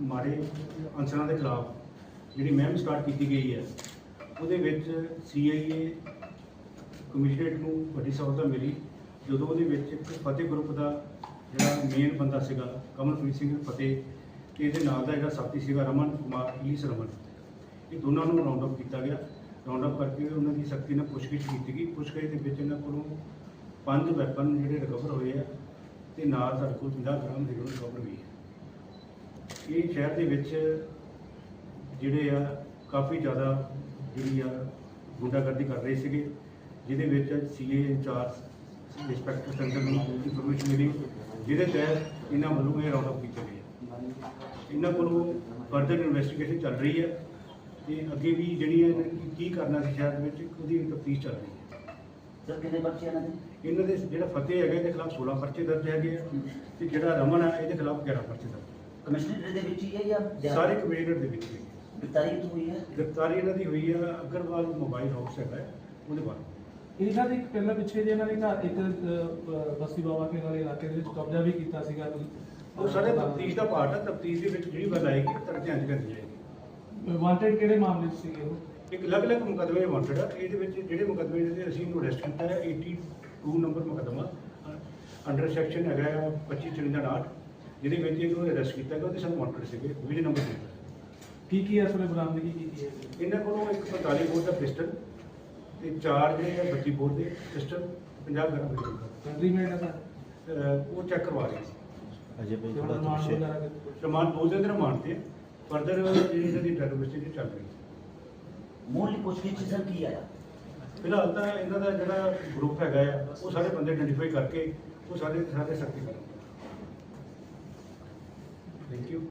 ਮਾੜੇ ਅਨਸਰਾਂ ਦੇ ਖਿਲਾਫ ਜਿਹੜੀ ਮੁਹਿੰਮ ਸਟਾਰਟ ਕੀਤੀ ਗਈ ਹੈ, ਉਹਦੇ ਵਿੱਚ ਸੀਆਈਏ ਕਮਿਸ਼ਨਰੇਟ ਨੂੰ ਵੱਡੀ ਸਹੂਲਤ ਮਿਲੀ, ਜਦੋਂ ਉਹਦੇ ਵਿੱਚ ਇੱਕ ਫਤਿਹ ਗਰੁੱਪ ਦਾ ਜਿਹੜਾ ਮੇਨ ਬੰਦਾ ਸੀਗਾ ਕਮਲਪ੍ਰੀਤ ਸਿੰਘ ਫਤਿਹ, ਤੇ ਇਹਦੇ ਨਾਲ ਦਾ ਜਿਹੜਾ ਸਾਥੀ ਸੀਗਾ ਰਮਨ ਕੁਮਾਰ, ਈਸ ਰਮਨ, ਇਹ ਦੋਨਾਂ ਨੂੰ ਰਾਉਂਡ ਅਪ ਕੀਤਾ ਗਿਆ। ਰਾਉਂਡ ਅਪ ਕਰਕੇ ਉਹਨਾਂ ਦੀ ਸਖਤੀ ਨਾਲ ਪੁੱਛਗਿੱਛ ਕੀਤੀ ਗਈ। ਪੁੱਛਗਿੱਛ ਦੇ ਵਿੱਚ ਇਹਨਾਂ ਕੋਲੋਂ ਪੰਜ ਵੈਪਨ ਜਿਹੜੇ ਰਿਕਵਰ ਹੋਏ ਆ, ਤੇ ਨਾਲ ਸਾਡੇ ਕੋਲ 50 ਗ੍ਰਾਮ ਹੈਰੋਇਨ ਰਿਕਵਰ ਹੋਈ ਹੈ। ਇਹ ਸ਼ਹਿਰ ਦੇ ਵਿੱਚ ਜਿਹੜੇ ਆ ਕਾਫੀ ਜ਼ਿਆਦਾ ਜਿਹੜੀ ਆ ਗੁੰਡਾਗਰਦੀ ਕਰ ਰਹੇ ਸੀਗੇ ਜਿਹਦੇ ਵਿੱਚ C A incharge inspector centre ਨੂੰ ਇਨਫੋਰਮੇਸ਼ਨ ਮਿਲੀ ਜਿਹਦੇ ਤਹਿਤ ਇਹਨਾਂ ਵੱਲੋਂ ਇਹ ਰਾਉਂਡ ਅਪ ਕੀਤਾ ਗਿਆ ਇਹਨਾਂ ਕੋਲੋਂ ਫਰਦਰ ਇਨਵੈਸਟੀਗੇਸ਼ਨ ਚੱਲ ਰਹੀ ਹੈ ਤੇ ਅੱਗੇ ਵੀ ਜਿਹੜੀ ਹੈ ਕੀ ਕਰਨਾ ਸੀ ਸ਼ਹਿਰ ਦੇ ਵਿੱਚ ਉਹਦੀ ਤਫਤੀਸ਼ ਚੱਲ ਰਹੀ ਹੈ ਸਰ ਕਿੰਨੇ ਬੱਚੇ ਇਹਨਾਂ ਦੇ? ਇਹਨਾਂ ਦੇ ਜਿਹੜਾ ਫਤਿਹ ਹੈਗਾ ਇਹਦੇ ਖਿਲਾਫ 16 ਪਰਚੇ ਦਰਜ ਹੈਗੇ ਆ ਤੇ ਜਿਹੜਾ ਰਮਨ ਹੈ ਇਹਦੇ ਖਿਲਾਫ 11 ਪਰਚੇ ਦਰਜ ਕਮਿਸ਼ਨਰ ਦੇ ਵਿੱਚ ਹੀ ਹੈ ਜਾਂ ਸਾਰੇ ਕਮਿਊਨਿਟੀ ਦੇ ਵਿੱਚ ਹੈਗੇ ਆ। ਤਾਰੀਖ ਹੋਈ ਹੈ? ਗ੍ਰਿਫਤਾਰੀ ਇਹਨਾਂ ਦੀ ਹੋਈ ਹੈ ਅਗਰਵਾਲ ਮੋਬਾਈਲ ਹਾਊਸ ਹੈਗਾ ਹੈ, ਉਹਦੇ ਬਾਅਦ ਇਹਨਾਂ ਦੇ ਇੱਕ ਪਹਿਲਾਂ ਪਿੱਛੇ ਜੇ ਇਹਨਾਂ ਨੇ ਘਰ ਇੱਕ ਅਹ, ਬਸਤੀ ਬਾਬਾ ਕੇ ਵਾਲੇ ਇਲਾਕੇ ਦੇ ਵਿੱਚ ਕਬਜ਼ਾ ਵੀ ਕੀਤਾ ਸੀਗਾ ਕੋਈ। ਉਹ ਸਾਰੇ ਤਫਤੀਸ਼ ਦਾ ਪਾਰਟ ਹੈ ਤਫਤੀਸ਼ ਦੇ ਵਿੱਚ ਜਿਹੜੀ ਗੱਲ ਆਏਗੀ ਧਿਆਨ ਚ ਕਰਨੀ ਜਾਏਗੀ ਵਾਂਟਡ ਕਿਹੜੇ ਮਾਮਲੇ 'ਚ ਸੀਗੇ ਉਹ? ਇੱਕ ਅਲੱਗ-ਅਲੱਗ ਮੁਕੱਦਮੇ ਵਾਂਟਡ ਆ ਇਹਦੇ ਵਿੱਚ ਜਿਹੜੇ ਮੁਕੱਦਮੇ ਦੇ ਅਸੀਂ ਇਹਨੂੰ ਅਰੈਸਟ ਕੀਤਾ ਹੈ 82 ਨੰਬਰ ਮੁਕੱਦਮਾ ਅੰਡਰ ਸੈਕਸ਼ਨ ਹੈਗਾ ਆ 25 ਜਿਹਦੇ ਵਿੱਚ ਇਹਨੂੰ ਅਰੈਸਟ ਕੀਤਾ ਗਿਆ ਉਹਦੇ ਸਾਨੂੰ ਵਾਂਟਡ ਸੀਗੇ ਵਿਜੇ ਨੰਬਰ 3 ਕੀ ਕੀ ਇਸ ਵੇਲੇ ਬਰਾਮਦਗੀ ਕੀਤੀ ਹੈ? ਇਹਨਾਂ ਕੋਲੋਂ ਇੱਕ 45 ਬੋਰ ਦਾ ਪਿਸਟਲ ਤੇ ਚਾਰ ਜਿਹੜੇ ਆ 32 ਬੋਰ ਦੇ ਪਿਸਟਲ 50 ਗ੍ਰਾਮ ਦੇ ਕੰਟਰੀ ਮੇਡ ਅਹ ਉਹ ਚੈੱਕ ਕਰਵਾ ਰਹੇ ਸੀ। ਅਜੇ ਭਾਈ ਤੇ ਥੋੜਾ ਕਿਤੇ? ਰਿਮਾਂਡ ਦੋ ਦਿਨ ਦੇ ਰਿਮਾਂਡ ਤੇ। ਫਰਦਰ ਜਿਹੜੀ ਦੀ ਡਰਗ ਇਨਵੈਸਟੀਗੇਸ਼ਨ ਚੱਲ ਰਹੀ ਹੈ ਮੂਲ ਪੁੱਛਗਿੱਛ ਸਰ ਕੀ ਆਇਆ? ਫਿਲਹਾਲ ਤਾਂ ਇਹਨਾਂ ਦਾ ਜਿਹੜਾ ਗਰੁੱਪ ਹੈਗਾ ਆ ਉਹ ਸਾਰੇ ਬੰਦੇ ਆਇਡੈਂਟੀਫਾਈ ਕਰਕੇ ਉਹ ਸਾਰੇ ਦੇ ਸਾਰੇ ਸਖਤੀ ਕਰਾਂਗੇ Thank you.